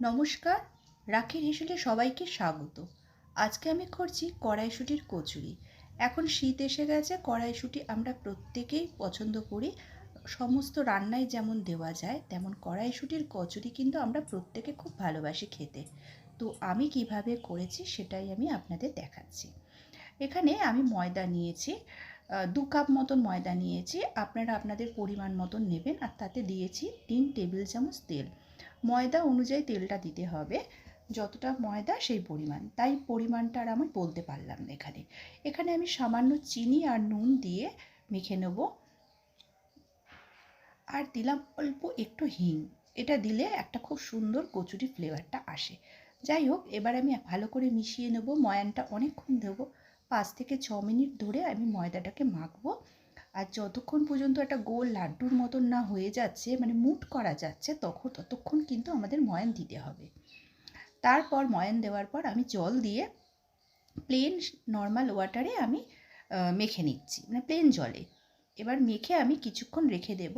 নমস্কার রাখির হেসেলে সবাইকে স্বাগত। আজকে আমি করছি কড়াইশুটির কচুরি। এখন শীত এসে গেছে, কড়াইশুটি আমরা প্রত্যেকেই পছন্দ করি। সমস্ত রান্নায় যেমন দেওয়া যায়, তেমন কড়াইশুটির কচুরি কিন্তু আমরা প্রত্যেকে খুব ভালোবাসি খেতে। তো আমি কীভাবে করেছি সেটাই আমি আপনাদের দেখাচ্ছি। এখানে আমি ময়দা নিয়েছি দু কাপ মতন ময়দা নিয়েছি। আপনারা আপনাদের পরিমাণ মতন নেবেন আর তাতে দিয়েছি তিন টেবিল চামচ তেল। ময়দা অনুযায়ী তেলটা দিতে হবে। যতটা ময়দা সেই পরিমাণ। তাই পরিমাণটা আর আমি বলতে পারলাম না এখানে। এখানে আমি সামান্য চিনি আর নুন দিয়ে মেখে নেব। আর দিলাম অল্প একটু হিং। এটা দিলে একটা খুব সুন্দর কচুরি ফ্লেভারটা আসে। যাই হোক, এবার আমি ভালো করে মিশিয়ে নেব। ময়ানটা অনেকক্ষণ দেবো। পাঁচ থেকে ছ মিনিট ধরে আমি ময়দাটাকে মাখবো। আর যতক্ষণ পর্যন্ত একটা গোল লাড্ডুর মতন না হয়ে যাচ্ছে মানে মুট করা যাচ্ছে, তখন, ততক্ষণ কিন্তু আমাদের ময়ান দিতে হবে। তারপর ময়ান দেওয়ার পর আমি জল দিয়ে প্লেন নর্মাল ওয়াটারে আমি মেখে নিচ্ছি মানে প্লেন জলে। এবার মেখে আমি কিছুক্ষণ রেখে দেব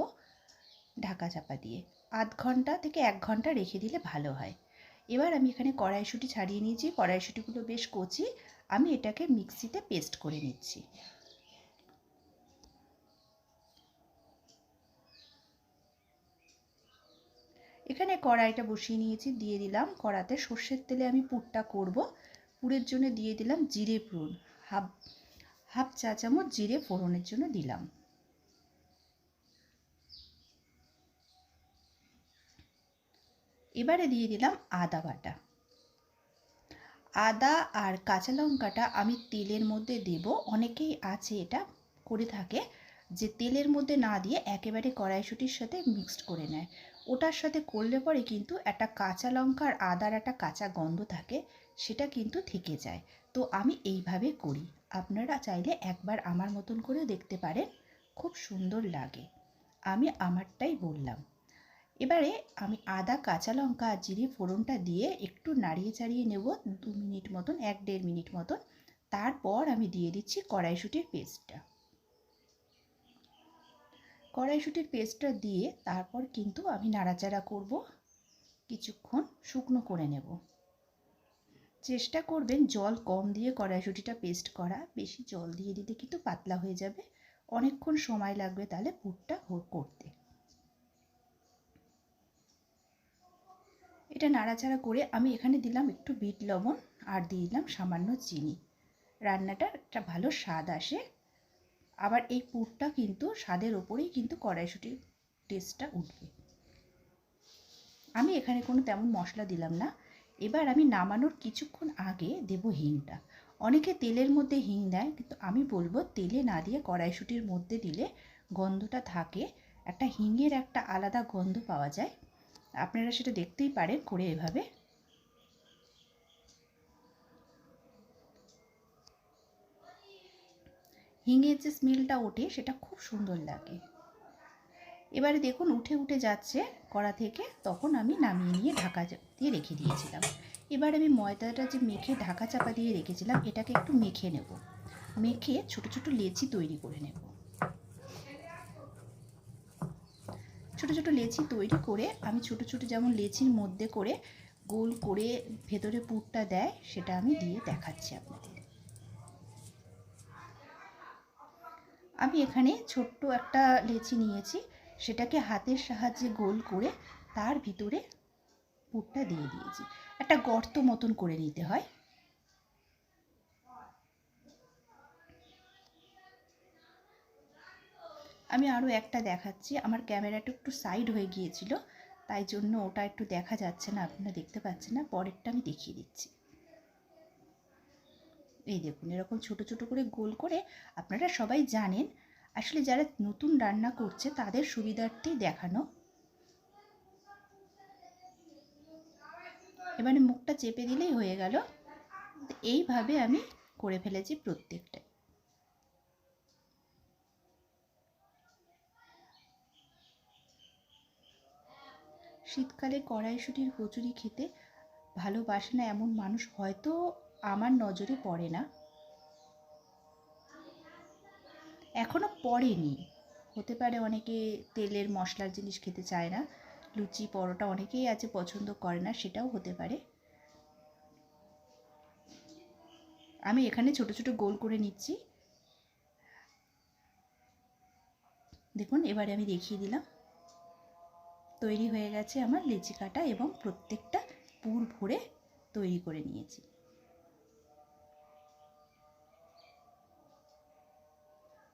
ঢাকা চাপা দিয়ে। আধ ঘণ্টা থেকে এক ঘণ্টা রেখে দিলে ভালো হয়। এবার আমি এখানে কড়াইশুঁটি ছাড়িয়ে নিয়েছি, কড়াইশুঁটিগুলো বেশ কচি, আমি এটাকে মিক্সিতে পেস্ট করে নিচ্ছি। এখানে কড়াইটা বসিয়ে নিয়েছি, দিয়ে দিলাম কড়াতে সর্ষের তেলে আমি পুরটা করব। পুরের জন্য দিয়ে দিলাম জিরে ফোড়ন, হাফ হাফ চা চামচ জিরে ফোড়নের জন্য দিলাম। এবারে দিয়ে দিলাম আদা বাটা। আদা আর কাঁচা লঙ্কাটা আমি তেলের মধ্যে দেব, অনেকেই আছে এটা করে থাকে যে তেলের মধ্যে না দিয়ে একেবারে কড়াইশুটির সাথে মিক্সড করে নেয়। ওটার সাথে করলে পরে কিন্তু একটা কাঁচা লঙ্কার আদার একটা কাঁচা গন্ধ থাকে, সেটা কিন্তু থেকে যায়। তো আমি এইভাবে করি। আপনারা চাইলে একবার আমার মতন করে দেখতে পারেন, খুব সুন্দর লাগে। আমি আমারটাই বললাম। এবারে আমি আদা, কাঁচা লঙ্কা আর জিরে ফোড়নটা দিয়ে একটু নাড়িয়ে চাড়িয়ে নেব দু মিনিট মতন, এক দেড় মিনিট মতন। তারপর আমি দিয়ে দিচ্ছি কড়াইশুটির পেস্টটা কড়াইশুটির পেস্টটা দিয়ে তারপর কিন্তু আমি নাড়াচাড়া করব। কিছুক্ষণ শুকনো করে নেব। চেষ্টা করবেন জল কম দিয়ে কড়াইশুটিটা পেস্ট করা। বেশি জল দিয়ে দিতে কিন্তু পাতলা হয়ে যাবে। অনেকক্ষণ সময় লাগবে তাহলে পুরটা করতে। এটা নাড়াচাড়া করে আমি এখানে দিলাম একটু বিট লবণ আর দিয়ে দিলাম সামান্য চিনি। রান্নাটার একটা ভালো স্বাদ আসে। আবার এই পুরটা কিন্তু স্বাদের ওপরেই কিন্তু কড়াইশুটির টেস্টটা উঠবে। আমি এখানে কোনো তেমন মশলা দিলাম না। এবার আমি নামানোর কিছুক্ষণ আগে দেব হিংটা। অনেকে তেলের মধ্যে হিং দেয়, কিন্তু আমি বলব তেলে না দিয়ে কড়াইশুটির মধ্যে দিলে গন্ধটা থাকে। একটা হিঙের একটা আলাদা গন্ধ পাওয়া যায়। আপনারা সেটা দেখতেই পারেন করে এভাবে। হিঙের যে স্মেলটা ওঠে, সেটা খুব সুন্দর লাগে। এবারে দেখুন, উঠে উঠে যাচ্ছে কড়া থেকে, তখন আমি নামিয়ে নিয়ে ঢাকা দিয়ে রেখে দিয়েছিলাম। এবার আমি ময়দাটা যে মেখে ঢাকা চাপা দিয়ে রেখেছিলাম, এটাকে একটু মেখে নেব। মেখে ছোট ছোট লেচি তৈরি করে নেব। ছোট ছোট লেচি তৈরি করে, আমি ছোট ছোট যেমন লেচির মধ্যে করে গোল করে ভেতরে পুরটা দেয়, সেটা আমি দিয়ে দেখাচ্ছি আপনাদের। আমি এখানে ছোট্ট একটা লেচি নিয়েছি। সেটাকে হাতের সাহায্যে গোল করে তার ভিতরে পুরটা দিয়ে দিয়েছি। একটা গর্ত মতন করে নিতে হয়। আমি আরও একটা দেখাচ্ছি। আমার ক্যামেরাটা একটু সাইড হয়ে গিয়েছিল, তাই জন্য ওটা একটু দেখা যাচ্ছে না, আপনারা দেখতে পাচ্ছেন না। পরেরটা আমি দেখিয়ে দিচ্ছি। এই দেখুন, এরকম ছোট ছোট করে গোল করে আপনারা সবাই জানেন। আসলে যারা নতুন রান্না করছে, তাদের সুবিধার্থেই দেখানো। এবারে মুখটা চেপে দিলেই হয়ে গেল। এইভাবে আমি করে ফেলেছি প্রত্যেকটা। শীতকালে কড়াইশুটির কচুরি খেতে ভালোবাসে না এমন মানুষ হয়তো আমার নজরে পড়ে না। এখনও পড়েনি। হতে পারে অনেকে তেলের মশলার জিনিস খেতে চায় না, লুচি, পরোটা অনেকেই আছে পছন্দ করে না, সেটাও হতে পারে। আমি এখানে ছোট ছোট গোল করে নিচ্ছি। দেখুন, এবারে আমি দেখিয়ে দিলাম। তৈরি হয়ে গেছে আমার লেচি কাটা এবং প্রত্যেকটা পুর ভরে তৈরি করে নিয়েছি।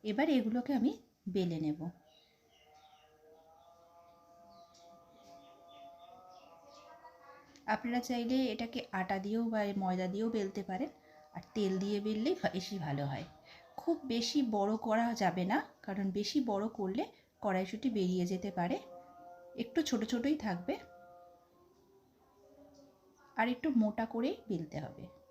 এবার এগুলোকে আমি বেলে নেব। আপনারা চাইলে এটাকে আটা দিয়েও বা ময়দা দিয়েও বেলতে পারেন, আর তেল দিয়ে বেললেই বেশি ভালো হয়। খুব বেশি বড় করা যাবে না, কারণ বেশি বড় করলে কড়াইশুঁটি বেরিয়ে যেতে পারে। একটু ছোট ছোটই থাকবে। আর একটু মোটা করেই বেলতে হবে।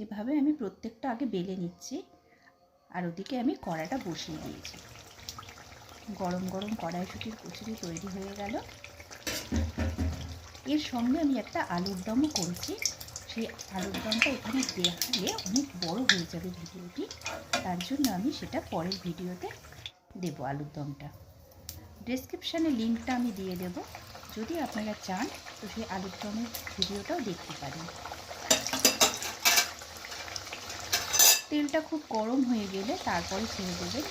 এভাবে আমি প্রত্যেকটা আগে বেলে নিচ্ছি আর ওদিকে আমি কড়াটা বসিয়ে দিয়েছি। গরম গরম কড়াইশুটির কচুরি তৈরি হয়ে গেল। এর সঙ্গে আমি একটা আলুর দমও করেছি। সেই আলুর দমটা এখানে দেখালে অনেক বড় হয়ে যাবে ভিডিওটি। তার জন্য আমি সেটা পরের ভিডিওতে দেব আলুর দমটা। ডেসক্রিপশানে লিঙ্কটা আমি দিয়ে দেব। যদি আপনারা চান তো সেই আলুর দমের ভিডিওটাও দেখতে পারেন। তেলটা খুব গরম হয়ে গেলে তারপরে ছেড়ে দেবেন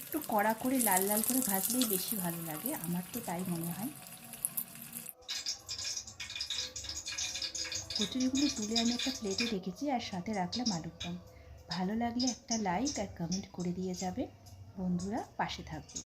একটু কড়া করে লাল লাল করে ভাজলেই বেশি ভালো লাগে, আমার তো তাই মনে হয়। কচুরিগুলো তুলে আমি একটা প্লেটে রেখেছি আর সাথে রাখলাম আলুর দম ভালো লাগলে একটা লাইক আর কমেন্ট করে দিয়ে যাবে। বন্ধুরা, পাশে থাকবে।